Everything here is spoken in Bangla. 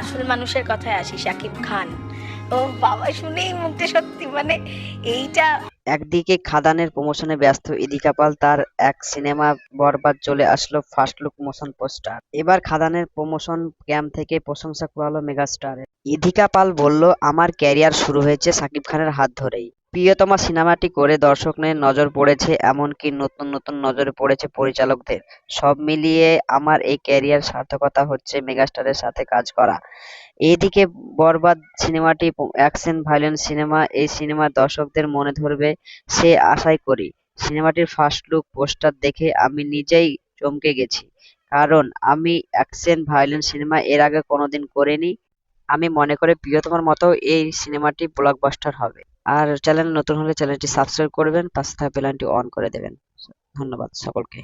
আসল মানুষের কথায় আসি, শাকিব খান। ও বাবা, শুনেই মুখটা সত্যি মানে এইটা একদিকে খাদানের প্রমোশনে ব্যস্ত ইদিকা পাল, তার এক সিনেমা বরবাদ চলে আসলো ফার্স্ট লুক মোশন পোস্টার এবার খাদানের প্রমোশন ক্যাম্প থেকে প্রশংসা কুড়ালো মেগাস্টার ইদিকা পাল বলল, আমার ক্যারিয়ার শুরু হয়েছে সাকিব খানের হাত ধরেই। প্রিয়তমা সিনেমাটি করে দর্শকদের নজর পড়েছে, এমনকি নতুন নতুন নজরে পড়েছে পরিচালকদের। সব মিলিয়ে আমার এই ক্যারিয়ার সার্থকতা হচ্ছে মেগাস্টারের সাথে কাজ করা। এদিকে বরবাদ সিনেমাটি অ্যাকশন ভায়োলেন্স সিনেমা, এই সিনেমা দর্শকদের মনে ধরবে, সে আশাই করি। সিনেমাটির ফার্স্ট লুক পোস্টার দেখে আমি নিজেই চমকে গেছি। কারণ আমি অ্যাকশন ভায়োলেন্স সিনেমা এর আগে কোনোদিন করিনি। আমি মনে করি প্রিয়তমার মতো এই সিনেমাটি ব্লকবাস্টার হবে। আর চ্যানেল নতুন হলে চ্যানেলটি সাবস্ক্রাইব করবেন, পাশে থাকা আইকনটি অন করে দেবেন। ধন্যবাদ সকলকে।